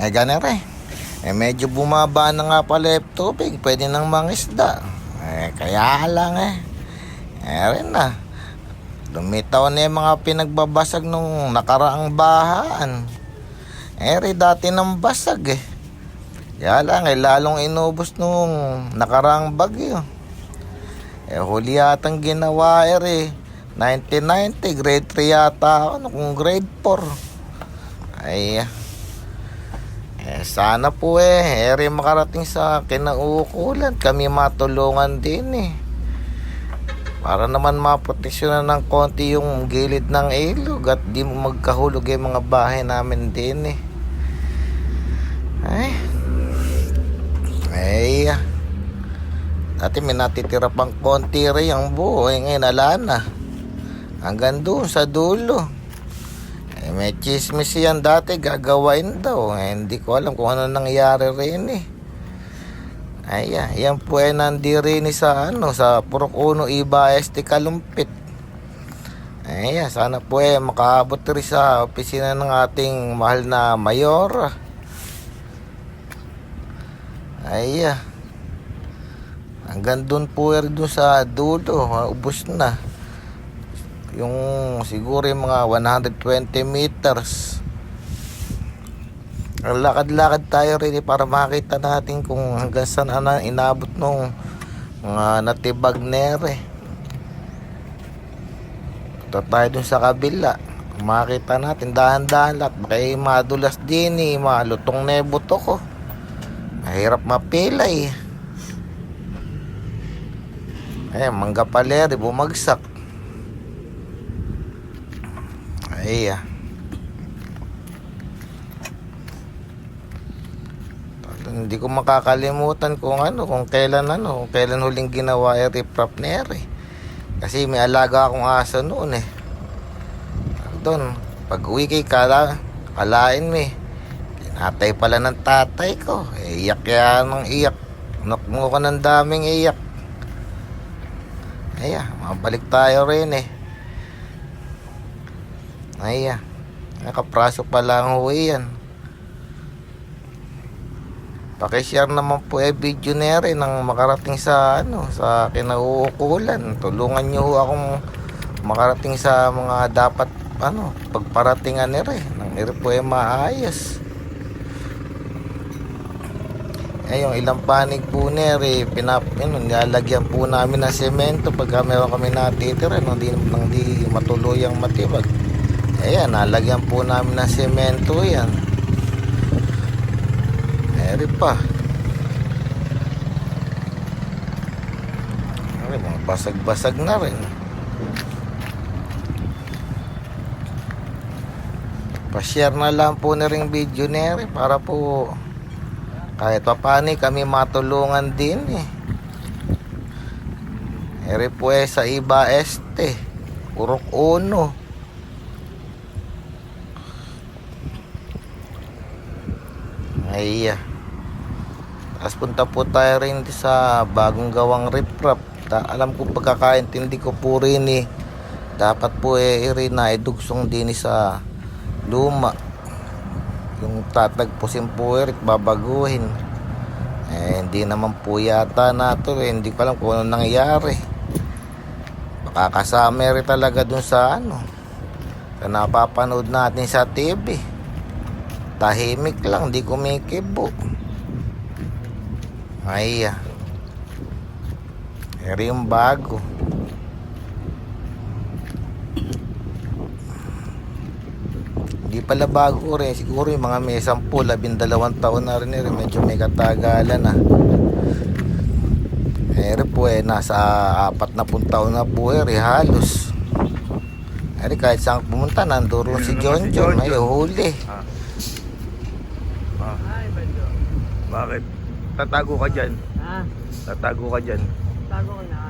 Eh, ganun rin. Eh, medyo bumaba na nga pala yung tubig. Pwede nang mangisda. Eh, kaya lang eh. Eh, rin na. Lumitaw na yung mga pinagbabasag nung nakaraang bahaan. Eh, rin dati nang basag eh. Kaya lang eh, lalong inubos nung nakaraang bagyo. Eh, huli yatang ginawa eh. 1990, grade 3 yata ako. Kung grade 4. Ay, eh, sana po eh, eri makarating sa kinauukulan. Kami matulungan din eh. Para naman maproteksyonan ng konti yung gilid ng ilog at di magkahulog yung mga bahay namin din eh. Ay. Ay. ah. Dati may natitira pang konti rin ang buo. Eh, ngayon ala na. Hanggang doon sa dulo. Eh, may chismis yan dati gagawain daw. Eh, hindi ko alam kung ano nangyari rin eh. Ay, ah, yan po ay nandiri ni sa ano, sa Purok Uno Iba Este Kalumpit. Ay, ah, sana po eh makaabot rin sa opisina ng ating mahal na mayor. Ay, ah. Hanggang doon po eh, doon sa dulo, ubos na. Yung siguro yung mga 120 meters. Lakad-lakad tayo rin eh, para makita natin kung hanggang saan na inabot nung mga natibag nere. Ito tayo dun sa kabila. Makita natin dahan-dahan lahat. Baka eh, madulas din eh, malutong yung buto ko. Mahirap mapilay. Eh, mangga paleri, bumagsak. Ay, ah. Hindi ko makakalimutan kung ano, kung kailan ano, kung kailan huling ginawa yung riprap ni Eri. Kasi may alaga akong aso noon eh. Doon, pag uwi kay Kala, kalain mo eh. Kinatay pala ng tatay ko. Eh, iyak yan ng iyak. Nakmo ko ng daming iyak. Ay, ah, mabalik tayo rin eh. Ay, ah. Nakapraso pa lang huwi yan. Pakishare naman po eh video na rin nang makarating sa ano sa kinauukulan. Tulungan niyo akong makarating sa mga dapat ano pagparatingan ni rin nang iri po ay maayos. Eh, ilang panig po nere, pinap, yun, nilalagyan po namin ng semento pagka meron kami natitira, no, di, nang di matuluyang matibag. Ayan, nalagyan po namin ng semento yan. Eri pa. Ay, mga basag-basag na rin. Pa-share na lang po na rin video ni Eri para po kahit pa paano kami matulungan din eh. Eri po eh sa iba este. Purok uno. Ay. Tapos punta po tayo rin sa bagong gawang riprap. Ta alam ko pagkakaintindi ko po rin eh. Dapat po eh rin na idugsong din sa luma. Yung tatagpusin po eh, babaguhin. Eh, hindi naman po yata na to eh. Hindi ko alam kung ano nangyari. Baka kasama talaga dun sa ano. Sa napapanood natin sa TV. Tahimik lang, di kumikibo. Ay, ah. Eri yung bago. Hindi pala bago rin. Siguro yung mga may 10, 12 taon na rin. eh. Medyo may katagalan na. Eri po eh, nasa apat na taon na po eh, halos. Eri kahit saan pumunta, nanduro si John John. May huli. Ah. Bakit? Tatago ka dyan. Ha? Tatago ka dyan. Tago ko na.